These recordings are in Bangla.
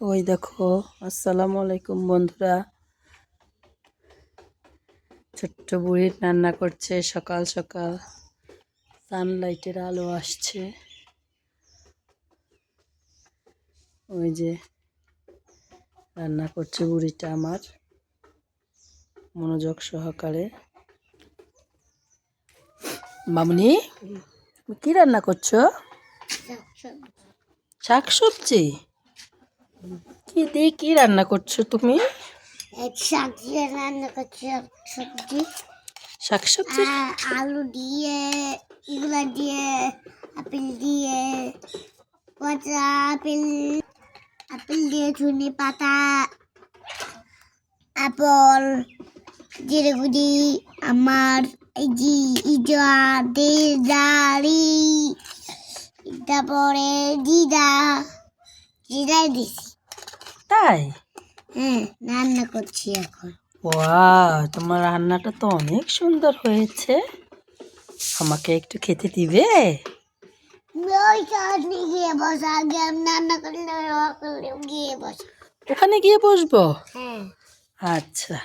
ওই দেখো আসসালামু আলাইকুম বন্ধুরা। ছোট্ট বুড়ি রান্না করছে সকাল সকাল সানলাইটের আলো আসছে। ওই যে রান্না করছে বুড়িটা আমার মনোযোগ সহকারে। মামনি কি রান্না করছ? শাক সবজি? কি দিয়ে কি রান্না করছ তুমি? শাক দিয়ে রান্না করছি সবজি। শাক সবজি আলু দিয়ে এগুলা দিয়ে আপেল দিয়ে পচা আপেল আপেল দিয়ে ধনে পাতা আপল জিরে গুড়ি আমার এই ইজা দেদারি তারপরে দিদা দিদাই দিছি। তাই? হ্যাঁ রান্না করছি এখন। ওয়া তোমার রান্নাটা তো অনেক সুন্দর হয়েছে। আমাকে একটু খেতে দিবে? ওই কাজে গিয়ে বসা আগে আমি রান্না করলে গিয়ে বসা। ওখানে গিয়ে বসবো? হ্যাঁ। আচ্ছা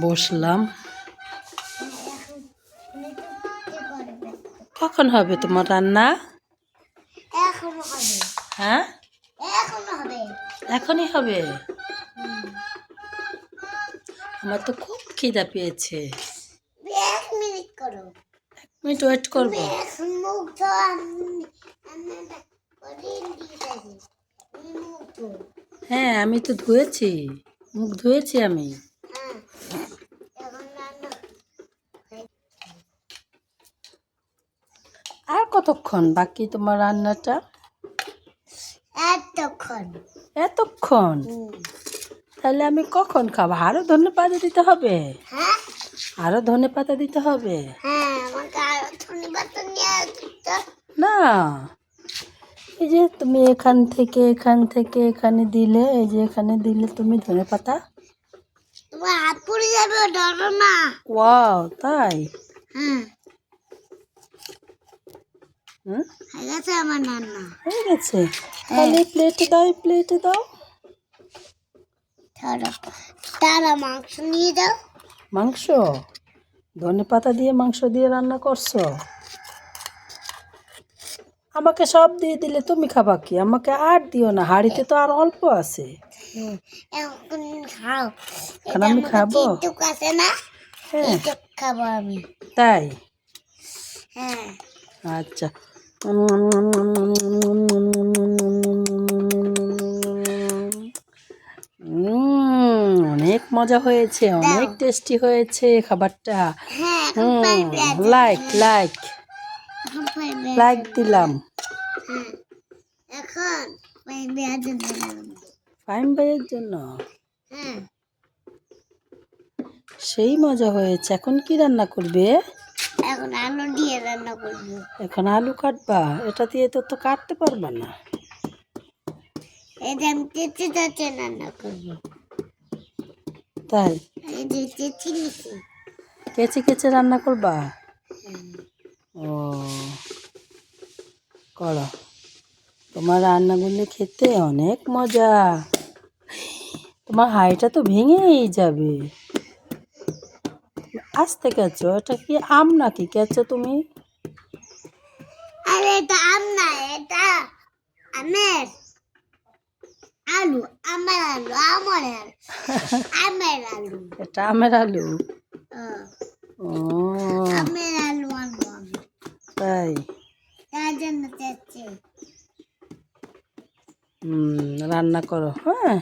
বসলাম। কখন হবে তোমার রান্না? এখনও হবে। হ্যাঁ? এখনই হবে? আমার তো খুব খিদা পেয়েছে। এক মিনিট করো। এক মিনিট ওয়েট করব। হ্যাঁ আমি তো ধুয়েছি। মুখ ধুয়েছি আমি। হ্যাঁ আর কতক্ষণ বাকি তোমার রান্নাটা? এতক্ষণ? এতক্ষণ তাহলে আমি কখন খাব? আরও ধনে পাতা দিতে হবে? হ্যাঁ। আরও ধনে পাতা দিতে হবে? হ্যাঁ না। এই যে তুমি এখান থেকে এখান থেকে এখানে দিলে এই যে এখানে দিলে তুমি ধনে পাতা। তোমার হাত পড়ে যাবে ডরো না ওয়াও তাই? হয়ে। গেছে আমার রান্না। হয়ে গেছে। তাহলে প্লেটে দাও প্লেটে দাও। তারা মাংস নিয়ে দাও মাংস? ধনে পাতা দিয়ে মাংস দিয়ে রান্না করছ? আমাকে সব দিয়ে দিলে তুমি খাবা কি? আমাকে আর দিও না হাড়িতে তো আর অল্প আছে। এখন আমি খাব? হ্যাঁ। খাব আমি। তাই? হ্যাঁ। আচ্ছা। অনেক মজা হয়েছে অনেক টেস্টি হয়েছে খাবারটা। হ্যাঁ লাইক লাইক লাইক দিলাম। হ্যাঁ এখন ফাইন ভাইয়ের জন্য? হ্যাঁ। সেই মজা হয়েছে। এখন কি রান্না করবে? এখন আলু দিয়ে রান্না করব। এখন আলু কাটবা? এটা দিয়ে তো তো কাটতে পারবা না। এই যে আমি চেঁচে চেঁচে রান্না করব। তাই? কেচে কেচে রান্না করবা? ও করো। তোমার রান্নাগুলো খেতে অনেক মজা। তোমার হাইটা তো ভেঙেই যাবে। আস্তে কেছো এটা কি আম নাকি? কেছো তুমি? আরে এটা আম না এটা আমের। আলু আমার আলু আমার আমের আলু। এটা আমের আলু? ও আমের আলু তাই? তার জন্য চেয়েছি হুম রান্না করো হ্যাঁ?